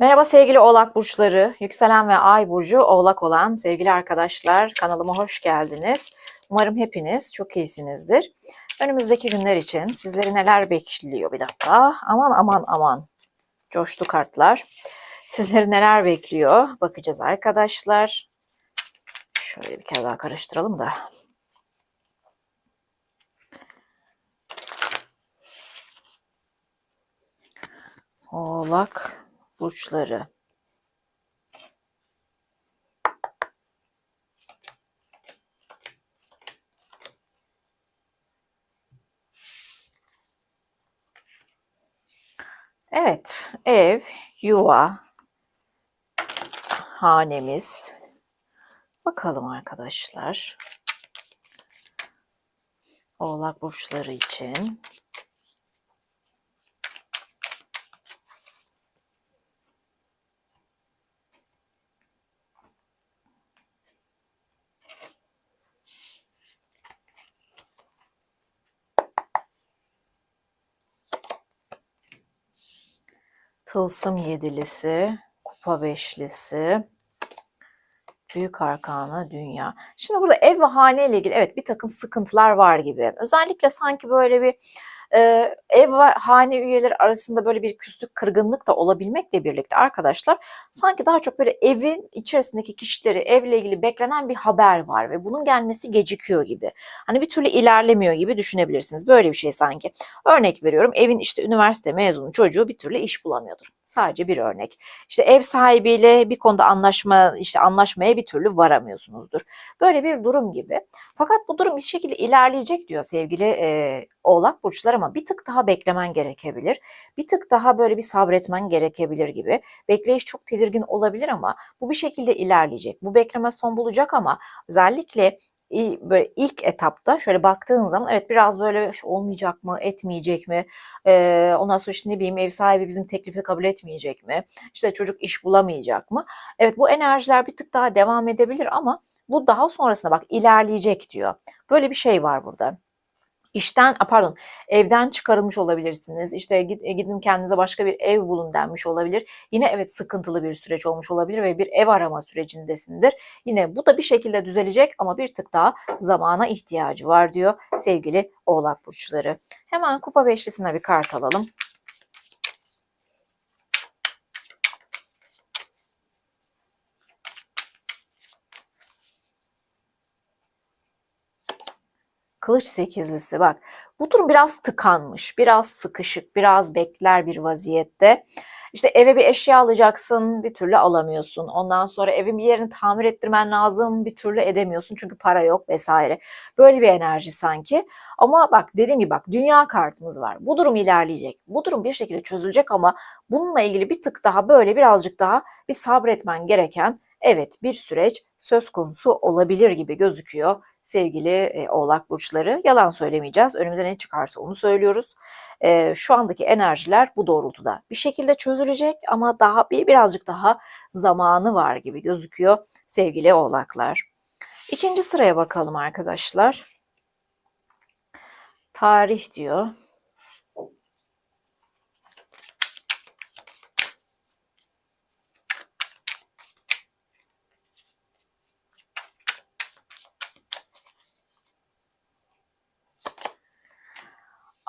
Merhaba sevgili Oğlak burçları, yükselen ve ay burcu Oğlak olan sevgili arkadaşlar kanalıma hoş geldiniz. Umarım hepiniz çok iyisinizdir. Önümüzdeki günler için sizleri neler bekliyor bir dakika. Aman aman aman coştu kartlar. Sizleri neler bekliyor bakacağız arkadaşlar. Şöyle bir kere daha karıştıralım da. Oğlak burçları. Evet, ev, yuva, hanemiz. Bakalım arkadaşlar. Oğlak burçları için. Tılsım yedilisi, kupa beşlisi, büyük arkana dünya. Şimdi burada ev ve hane ile ilgili evet bir takım sıkıntılar var gibi. Özellikle sanki böyle bir e, ev ve hane üyeleri arasında böyle bir küslük, kırgınlık da olabilmekle birlikte arkadaşlar sanki daha çok böyle evin içerisindeki kişileri evle ilgili beklenen bir haber var ve bunun gelmesi gecikiyor gibi. Hani bir türlü ilerlemiyor gibi düşünebilirsiniz. Böyle bir şey sanki. Örnek veriyorum evin işte üniversite mezunu çocuğu bir türlü iş bulamıyordur. Sadece bir örnek. İşte ev sahibiyle bir konuda anlaşma işte anlaşmaya bir türlü varamıyorsunuzdur. Böyle bir durum gibi. Fakat bu durum bir şekilde ilerleyecek diyor sevgili e, Oğlak burçlar ama bir tık daha beklemen gerekebilir. Bir tık daha böyle bir sabretmen gerekebilir gibi. Bekleyiş çok tedirgin olabilir ama bu bir şekilde ilerleyecek. Bu bekleme son bulacak ama özellikle böyle ilk etapta şöyle baktığın zaman evet biraz böyle olmayacak mı, etmeyecek mi? Ee, ondan sonra işte ne bileyim ev sahibi bizim teklifi kabul etmeyecek mi? İşte çocuk iş bulamayacak mı? Evet bu enerjiler bir tık daha devam edebilir ama bu daha sonrasında bak ilerleyecek diyor. Böyle bir şey var burada işten pardon evden çıkarılmış olabilirsiniz. İşte gidin kendinize başka bir ev bulun denmiş olabilir. Yine evet sıkıntılı bir süreç olmuş olabilir ve bir ev arama sürecindesindir. Yine bu da bir şekilde düzelecek ama bir tık daha zamana ihtiyacı var diyor sevgili Oğlak burçları. Hemen kupa beşlisine bir kart alalım. Kılıç sekizlisi bak. Bu durum biraz tıkanmış, biraz sıkışık, biraz bekler bir vaziyette. İşte eve bir eşya alacaksın, bir türlü alamıyorsun. Ondan sonra evin bir yerini tamir ettirmen lazım, bir türlü edemiyorsun çünkü para yok vesaire. Böyle bir enerji sanki. Ama bak dediğim gibi bak dünya kartımız var. Bu durum ilerleyecek. Bu durum bir şekilde çözülecek ama bununla ilgili bir tık daha böyle birazcık daha bir sabretmen gereken evet bir süreç söz konusu olabilir gibi gözüküyor sevgili e, oğlak burçları. Yalan söylemeyeceğiz. Önümüze ne çıkarsa onu söylüyoruz. E, şu andaki enerjiler bu doğrultuda. Bir şekilde çözülecek ama daha bir birazcık daha zamanı var gibi gözüküyor sevgili oğlaklar. İkinci sıraya bakalım arkadaşlar. Tarih diyor.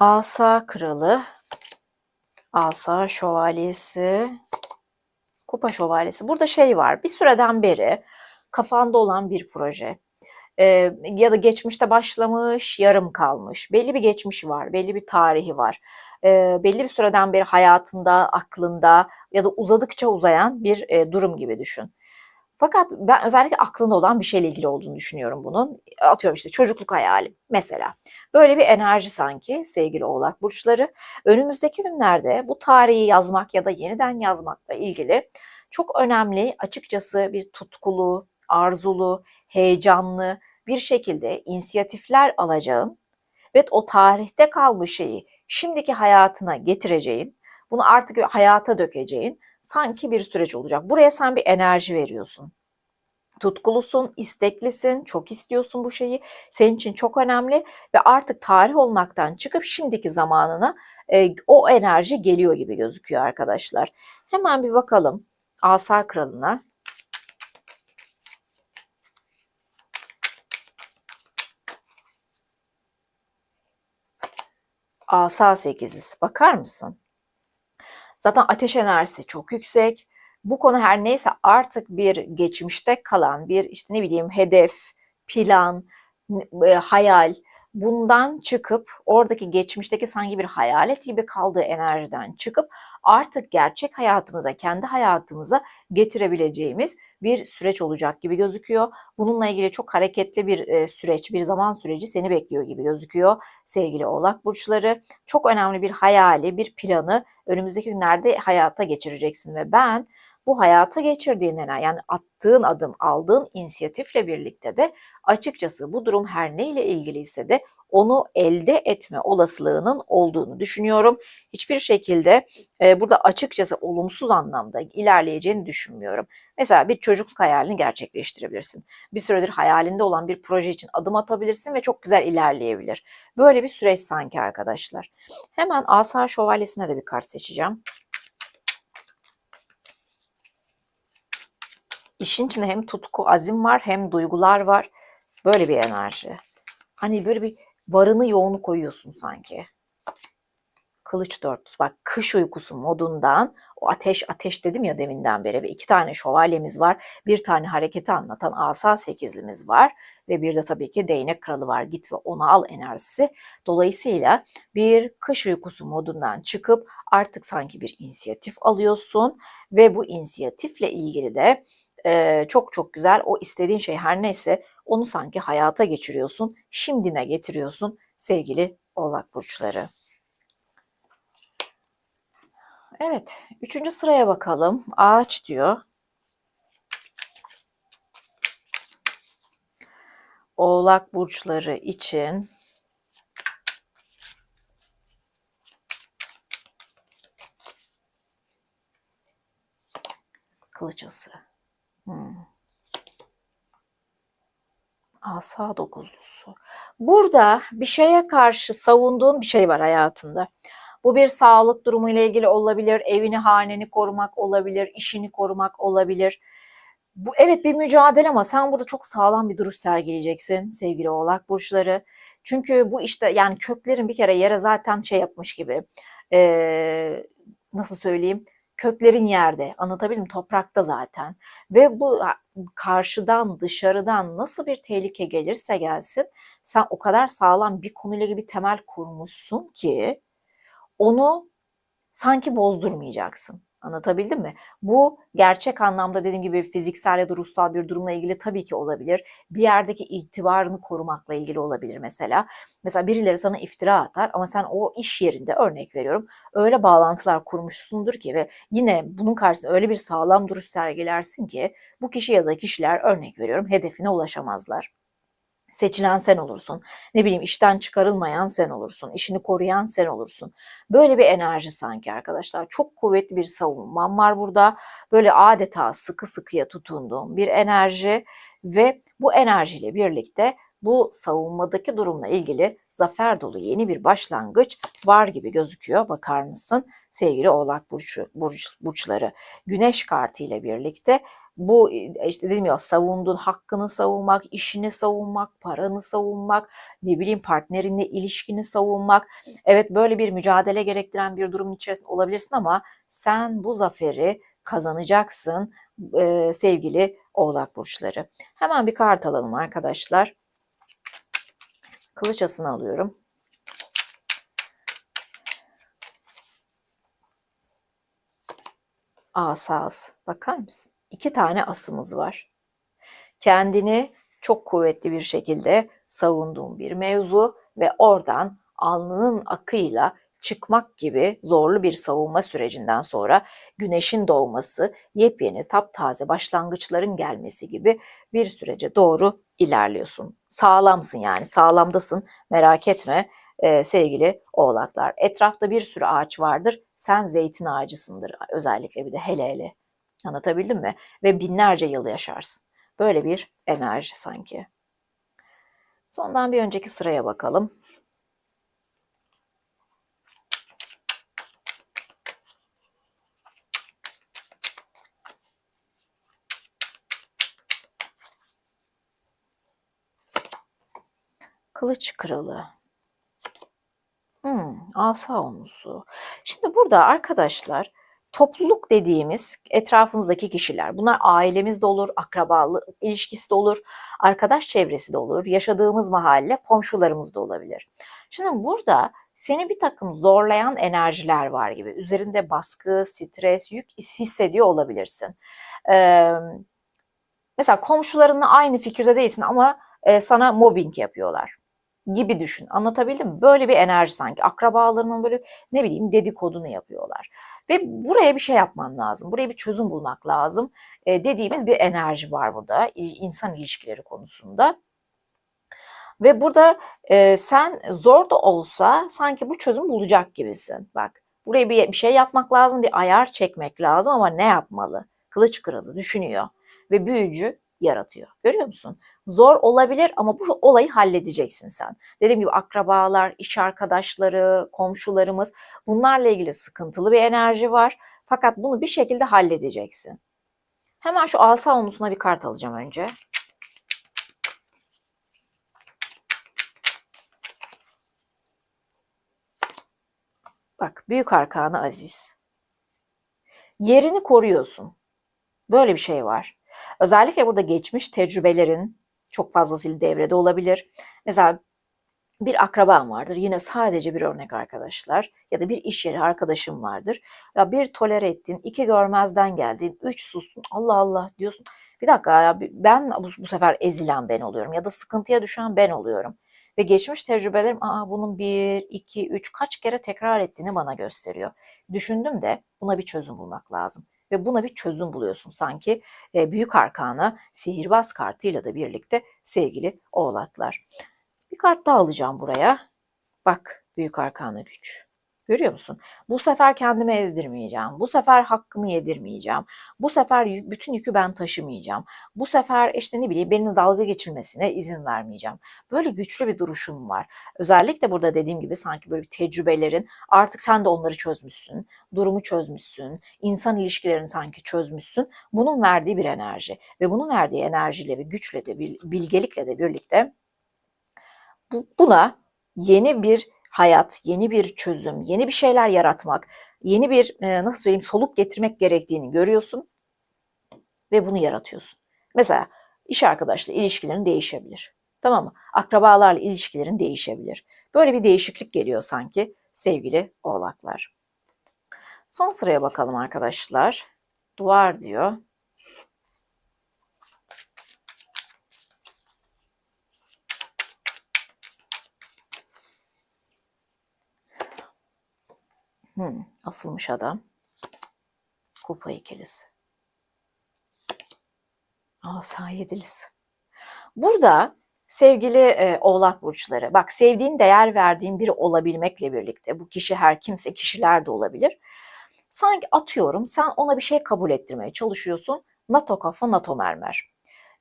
Asa kralı, asa şövalyesi, kupa şövalyesi. Burada şey var. Bir süreden beri kafanda olan bir proje ee, ya da geçmişte başlamış, yarım kalmış. Belli bir geçmişi var, belli bir tarihi var. Ee, belli bir süreden beri hayatında, aklında ya da uzadıkça uzayan bir e, durum gibi düşün. Fakat ben özellikle aklında olan bir şeyle ilgili olduğunu düşünüyorum bunun. Atıyorum işte çocukluk hayali mesela. Böyle bir enerji sanki sevgili oğlak burçları. Önümüzdeki günlerde bu tarihi yazmak ya da yeniden yazmakla ilgili çok önemli açıkçası bir tutkulu, arzulu, heyecanlı bir şekilde inisiyatifler alacağın ve o tarihte kalmış şeyi şimdiki hayatına getireceğin, bunu artık hayata dökeceğin sanki bir süreç olacak. Buraya sen bir enerji veriyorsun. tutkulusun, isteklisin, çok istiyorsun bu şeyi. Senin için çok önemli ve artık tarih olmaktan çıkıp şimdiki zamanına e, o enerji geliyor gibi gözüküyor arkadaşlar. Hemen bir bakalım Asa Kralı'na. Asa 8'i bakar mısın? Zaten ateş enerjisi çok yüksek. Bu konu her neyse artık bir geçmişte kalan bir işte ne bileyim hedef, plan, e, hayal bundan çıkıp oradaki geçmişteki sanki bir hayalet gibi kaldığı enerjiden çıkıp artık gerçek hayatımıza, kendi hayatımıza getirebileceğimiz bir süreç olacak gibi gözüküyor. Bununla ilgili çok hareketli bir e, süreç, bir zaman süreci seni bekliyor gibi gözüküyor sevgili Oğlak burçları. Çok önemli bir hayali, bir planı önümüzdeki günlerde hayata geçireceksin ve ben bu hayata geçirdiğin yani attığın adım, aldığın inisiyatifle birlikte de açıkçası bu durum her neyle ilgiliyse de onu elde etme olasılığının olduğunu düşünüyorum. Hiçbir şekilde e, burada açıkçası olumsuz anlamda ilerleyeceğini düşünmüyorum. Mesela bir çocukluk hayalini gerçekleştirebilirsin. Bir süredir hayalinde olan bir proje için adım atabilirsin ve çok güzel ilerleyebilir. Böyle bir süreç sanki arkadaşlar. Hemen Asa Şövalyesi'ne de bir kart seçeceğim. İşin içinde hem tutku, azim var hem duygular var. Böyle bir enerji. Hani böyle bir varını yoğunu koyuyorsun sanki. Kılıç dörtlüsü. Bak kış uykusu modundan o ateş ateş dedim ya deminden beri ve iki tane şövalyemiz var. Bir tane hareketi anlatan asa sekizlimiz var ve bir de tabii ki değnek kralı var. Git ve onu al enerjisi. Dolayısıyla bir kış uykusu modundan çıkıp artık sanki bir inisiyatif alıyorsun ve bu inisiyatifle ilgili de e, çok çok güzel o istediğin şey her neyse onu sanki hayata geçiriyorsun, şimdine getiriyorsun sevgili oğlak burçları. Evet, üçüncü sıraya bakalım. Ağaç diyor. Oğlak burçları için kılıçası. Hmm. Asa dokuzlusu. Burada bir şeye karşı savunduğun bir şey var hayatında. Bu bir sağlık durumu ile ilgili olabilir, evini, haneni korumak olabilir, işini korumak olabilir. Bu evet bir mücadele ama sen burada çok sağlam bir duruş sergileyeceksin sevgili Oğlak burçları. Çünkü bu işte yani köklerin bir kere yere zaten şey yapmış gibi. Ee, nasıl söyleyeyim? Köklerin yerde, anlatabildim toprakta zaten. Ve bu karşıdan, dışarıdan nasıl bir tehlike gelirse gelsin, sen o kadar sağlam bir konuyla bir temel kurmuşsun ki onu sanki bozdurmayacaksın. Anlatabildim mi? Bu gerçek anlamda dediğim gibi fiziksel ya da ruhsal bir durumla ilgili tabii ki olabilir. Bir yerdeki itibarını korumakla ilgili olabilir mesela. Mesela birileri sana iftira atar ama sen o iş yerinde örnek veriyorum öyle bağlantılar kurmuşsundur ki ve yine bunun karşısında öyle bir sağlam duruş sergilersin ki bu kişi ya da kişiler örnek veriyorum hedefine ulaşamazlar seçilen sen olursun. Ne bileyim işten çıkarılmayan sen olursun. işini koruyan sen olursun. Böyle bir enerji sanki arkadaşlar. Çok kuvvetli bir savunmam var burada. Böyle adeta sıkı sıkıya tutunduğum bir enerji ve bu enerjiyle birlikte bu savunmadaki durumla ilgili zafer dolu yeni bir başlangıç var gibi gözüküyor. Bakar mısın sevgili Oğlak burcu, burç, burçları? Güneş kartı ile birlikte bu işte dedim ya savunduğun hakkını savunmak, işini savunmak, paranı savunmak, ne bileyim partnerinle ilişkini savunmak. Evet böyle bir mücadele gerektiren bir durumun içerisinde olabilirsin ama sen bu zaferi kazanacaksın e, sevgili oğlak burçları. Hemen bir kart alalım arkadaşlar. Kılıç asını alıyorum. Asas. Bakar mısın? İki tane asımız var. Kendini çok kuvvetli bir şekilde savunduğun bir mevzu ve oradan alnının akıyla çıkmak gibi zorlu bir savunma sürecinden sonra güneşin doğması, yepyeni taptaze başlangıçların gelmesi gibi bir sürece doğru ilerliyorsun. Sağlamsın yani sağlamdasın merak etme e, sevgili oğlaklar. Etrafta bir sürü ağaç vardır sen zeytin ağacısındır özellikle bir de hele hele. Anlatabildim mi? Ve binlerce yıl yaşarsın. Böyle bir enerji sanki. Sondan bir önceki sıraya bakalım. Kılıç kralı. Hmm, asa onusu. Şimdi burada arkadaşlar topluluk dediğimiz etrafımızdaki kişiler. Bunlar ailemiz de olur, akrabalık ilişkisi de olur, arkadaş çevresi de olur, yaşadığımız mahalle, komşularımız da olabilir. Şimdi burada seni bir takım zorlayan enerjiler var gibi. Üzerinde baskı, stres, yük hissediyor olabilirsin. Ee, mesela komşularınla aynı fikirde değilsin ama e, sana mobbing yapıyorlar gibi düşün. Anlatabildim mi? Böyle bir enerji sanki. Akrabalarının böyle ne bileyim dedikodunu yapıyorlar. Ve buraya bir şey yapman lazım. Buraya bir çözüm bulmak lazım. E, dediğimiz bir enerji var burada insan ilişkileri konusunda. Ve burada e, sen zor da olsa sanki bu çözüm bulacak gibisin. Bak buraya bir, bir şey yapmak lazım, bir ayar çekmek lazım ama ne yapmalı? Kılıç kralı düşünüyor ve büyücü yaratıyor. Görüyor musun? Zor olabilir ama bu olayı halledeceksin sen. Dediğim gibi akrabalar, iş arkadaşları, komşularımız bunlarla ilgili sıkıntılı bir enerji var. Fakat bunu bir şekilde halledeceksin. Hemen şu asa onusuna bir kart alacağım önce. Bak büyük arkanı aziz. Yerini koruyorsun. Böyle bir şey var. Özellikle burada geçmiş tecrübelerin çok fazlasıyla devrede olabilir. Mesela bir akraban vardır. Yine sadece bir örnek arkadaşlar. Ya da bir iş yeri arkadaşım vardır. Ya bir tolere ettin, iki görmezden geldin, üç sustun. Allah Allah diyorsun. Bir dakika ya ben bu, bu sefer ezilen ben oluyorum ya da sıkıntıya düşen ben oluyorum. Ve geçmiş tecrübelerim Aa, bunun bir, iki, üç kaç kere tekrar ettiğini bana gösteriyor. Düşündüm de buna bir çözüm bulmak lazım ve buna bir çözüm buluyorsun sanki e, büyük arkana sihirbaz kartıyla da birlikte sevgili oğlaklar. Bir kart daha alacağım buraya. Bak büyük arkana güç. Görüyor musun? Bu sefer kendimi ezdirmeyeceğim. Bu sefer hakkımı yedirmeyeceğim. Bu sefer bütün yükü ben taşımayacağım. Bu sefer işte ne bileyim benimle dalga geçilmesine izin vermeyeceğim. Böyle güçlü bir duruşum var. Özellikle burada dediğim gibi sanki böyle bir tecrübelerin artık sen de onları çözmüşsün. Durumu çözmüşsün. insan ilişkilerini sanki çözmüşsün. Bunun verdiği bir enerji ve bunun verdiği enerjiyle ve güçle de bilgelikle de birlikte buna yeni bir hayat, yeni bir çözüm, yeni bir şeyler yaratmak, yeni bir e, nasıl söyleyeyim soluk getirmek gerektiğini görüyorsun ve bunu yaratıyorsun. Mesela iş arkadaşları ilişkilerin değişebilir. Tamam mı? Akrabalarla ilişkilerin değişebilir. Böyle bir değişiklik geliyor sanki sevgili oğlaklar. Son sıraya bakalım arkadaşlar. Duvar diyor. Hmm, asılmış adam. Kupa ikilisi. Asa yedilisi. Burada sevgili e, oğlak burçları, bak sevdiğin, değer verdiğin biri olabilmekle birlikte, bu kişi her kimse, kişiler de olabilir. Sanki atıyorum, sen ona bir şey kabul ettirmeye çalışıyorsun. NATO kafa, NATO mermer.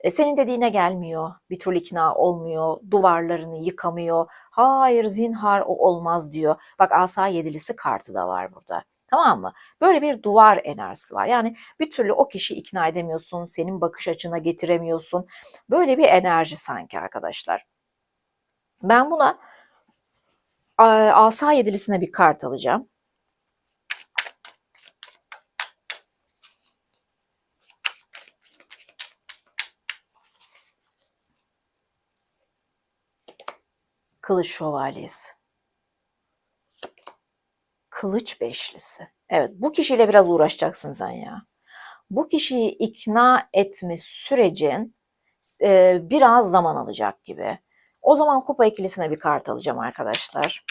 E, senin dediğine gelmiyor, bir türlü ikna olmuyor, duvarlarını yıkamıyor. Hayır zinhar o olmaz diyor. Bak asa yedilisi kartı da var burada. Tamam mı? Böyle bir duvar enerjisi var. Yani bir türlü o kişi ikna edemiyorsun, senin bakış açına getiremiyorsun. Böyle bir enerji sanki arkadaşlar. Ben buna asa yedilisine bir kart alacağım. Kılıç şövalyesi. Kılıç beşlisi. Evet bu kişiyle biraz uğraşacaksın sen ya. Bu kişiyi ikna etme sürecin e, biraz zaman alacak gibi. O zaman kupa ikilisine bir kart alacağım arkadaşlar.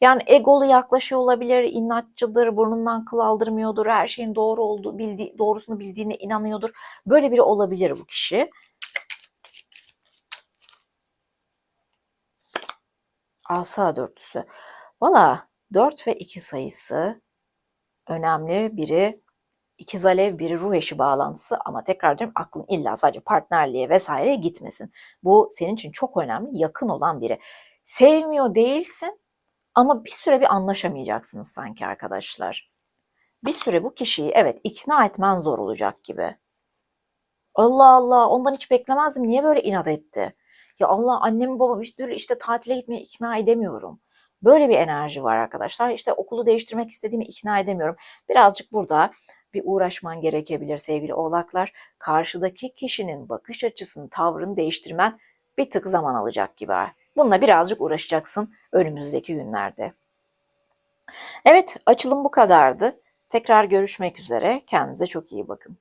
Yani egolu yaklaşıyor olabilir, inatçıdır, burnundan kıl aldırmıyordur, her şeyin doğru olduğu, bildiği, doğrusunu bildiğine inanıyordur. Böyle biri olabilir bu kişi. Asa dörtlüsü. Valla 4 ve 2 sayısı önemli biri ikiz alev biri ruh eşi bağlantısı ama tekrar diyorum aklın illa sadece partnerliğe vesaireye gitmesin. Bu senin için çok önemli yakın olan biri. Sevmiyor değilsin ama bir süre bir anlaşamayacaksınız sanki arkadaşlar. Bir süre bu kişiyi evet ikna etmen zor olacak gibi. Allah Allah ondan hiç beklemezdim. Niye böyle inat etti? Ya Allah annemi babamı türlü işte tatile gitmeye ikna edemiyorum. Böyle bir enerji var arkadaşlar. İşte okulu değiştirmek istediğimi ikna edemiyorum. Birazcık burada bir uğraşman gerekebilir sevgili oğlaklar. Karşıdaki kişinin bakış açısını, tavrını değiştirmen bir tık zaman alacak gibi. Bununla birazcık uğraşacaksın önümüzdeki günlerde. Evet, açılım bu kadardı. Tekrar görüşmek üzere. Kendinize çok iyi bakın.